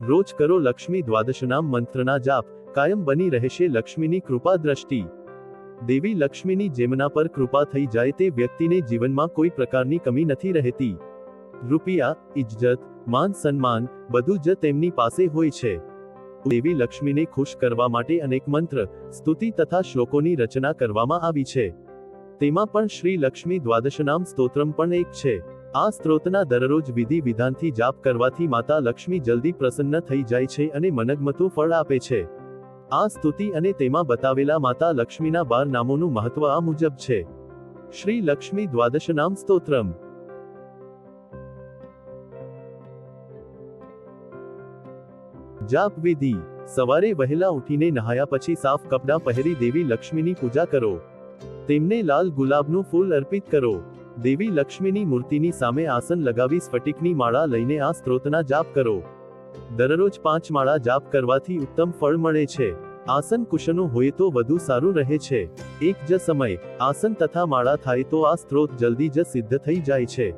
રોજ કરો લક્ષ્મી દ્વાદશનામ મંત્રના જાપ. કાયમ બની રહેશે લક્ષ્મીની કૃપા દ્રષ્ટિ. દેવી લક્ષ્મીની જેમના પર કૃપા થઈ જાય તે વ્યક્તિને જીવનમાં કોઈ પ્રકારની કમી નથી રહેતી. રૂપિયા, ઇજ્જત, માન, સન્માન, બધું જ તેમની પાસે હોય છે. દેવી લક્ષ્મીને ખુશ કરવા માટે અનેક મંત્ર, સ્તુતિ તથા શ્લોકોની રચના કરવામાં આવી છે. તેમાં પણ શ્રી લક્ષ્મી દ્વાદશનામ સ્તોત્રમ પણ એક છે. આ સ્ત્રોતના દરરોજ વિધિ વિધાનથી જાપ કરવાથી માતા લક્ષ્મી જલ્દી પ્રસન્ન થઈ જાય છે અને મનગમતું ફળ આપે છે. આ સ્તુતિ અને તેમાં બતાવેલા માતા લક્ષ્મીના બાર નામોનું મહત્વ આ મુજબ છે. શ્રી લક્ષ્મી દ્વાદશનામ સ્તોત્રમ. જાપ વિધિ. સવારે વહેલા ઉઠીને નહાયા પછી સાફ કપડાં પહેરી દેવી લક્ષ્મીની પૂજા કરો. તેમને લાલ ગુલાબનું ફૂલ અર્પિત કરો. દેવી લક્ષ્મીની મૂર્તિની સામે આસન લગાવી સ્ફટિકની માળા લઈને આ સ્ત્રોતના જાપ કરો. દરરોજ પાંચ માળા જાપ કરવાથી ઉત્તમ ફળ મળે છે. આસન કુશનો હોય તો વધુ સારું રહે છે. એક જ સમય, આસન તથા માળા થાય તો આ સ્ત્રોત જલ્દી જ સિદ્ધ થઈ જાય છે.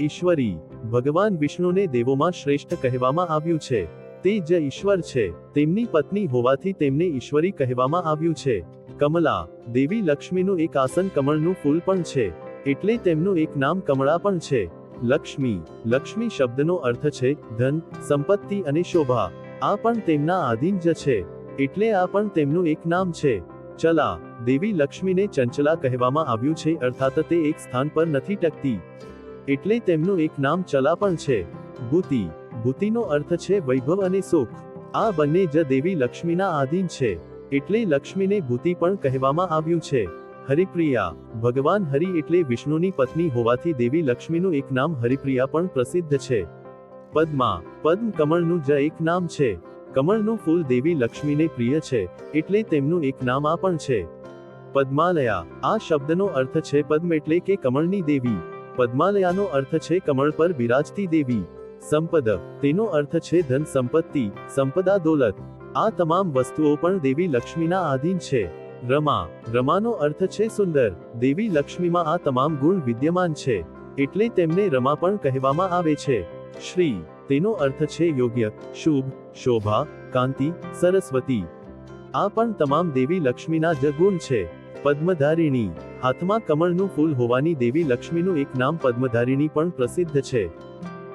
ઈશ્વરી, ભગવાન વિષ્ણુને દેવોમાં શ્રેષ્ઠ કહેવામાં આવ્યું છે. તે જ ઈશ્વર છે. તેમની પત્ની હોવાથી તેમને ઈશ્વરી કહેવામાં આવ્યું છે. કમલા, દેવી લક્ષ્મીનું એક આસન કમળનું ફૂલ પણ છે. એટલે તેમનું એક નામ કમળા પણ છે. લક્ષ્મી. લક્ષ્મી શબ્દનો અર્થ છે, ધન, સંપત્તિ અને શોભા. આ પણ તેમના આધીન જ છે. એટલે આ પણ તેમનું એક નામ છે. ચલા. દેવી લક્ષ્મીને ચંચલા કહેવામાં આવ્યું છે, અર્થાત તે એક સ્થાન પર નથી ટકતી. એટલે તેમનું એક નામ ચલા પણ છે. ભૂતિ. ભૂતિનો અર્થ છે, વૈભવ અને સુખ. આ બંને જ દેવી લક્ષ્મીના આધીન છે. એટલે લક્ષ્મીને ભૂતિ પણ કહેવામાં આવ્યું છે. હરિપ્રિયા. ભગવાન હરિ એટલે વિષ્ણુની પત્ની હોવાથી દેવી લક્ષ્મીનું એક નામ હરિપ્રિયા પણ પ્રસિદ્ધ છે. પદ્મા. પદ્મ કમળનું જ એક નામ છે. કમળનું ફૂલ દેવી લક્ષ્મીને પ્રિય છે, એટલે તેમનું એક નામ આ પણ છે. પદ્માલયા. આ શબ્દનો અર્થ છે પદ્મ એટલે કે કમળની દેવી. પદ્માલયાનો અર્થ છે કમળ પર બિરાજતી દેવી. સંપદ. તેનો અર્થ છે ધન સંપત્તિ, સંપદા દોલત. આ તમામ વસ્તુઓ પણ દેવી લક્ષ્મીના આધીન છે. રમા. રમાનો અર્થ છે સુંદર. દેવી લક્ષ્મીમાં આ તમામ ગુણ વિદ્યમાન છે. એટલે તેમને રમા પણ કહેવામાં આવે છે. શ્રી. તેનો અર્થ છે યોગ્ય, શુભ, શોભા, કાંતિ, સરસ્વતી. આ પણ તમામ દેવી લક્ષ્મીના જ ગુણ છે. પદ્મધારિણી. હાથમાં કમળનું ફૂલ હોવાની દેવી લક્ષ્મીનું એક નામ પદ્મધારિણી પણ પ્રસિદ્ધ છે.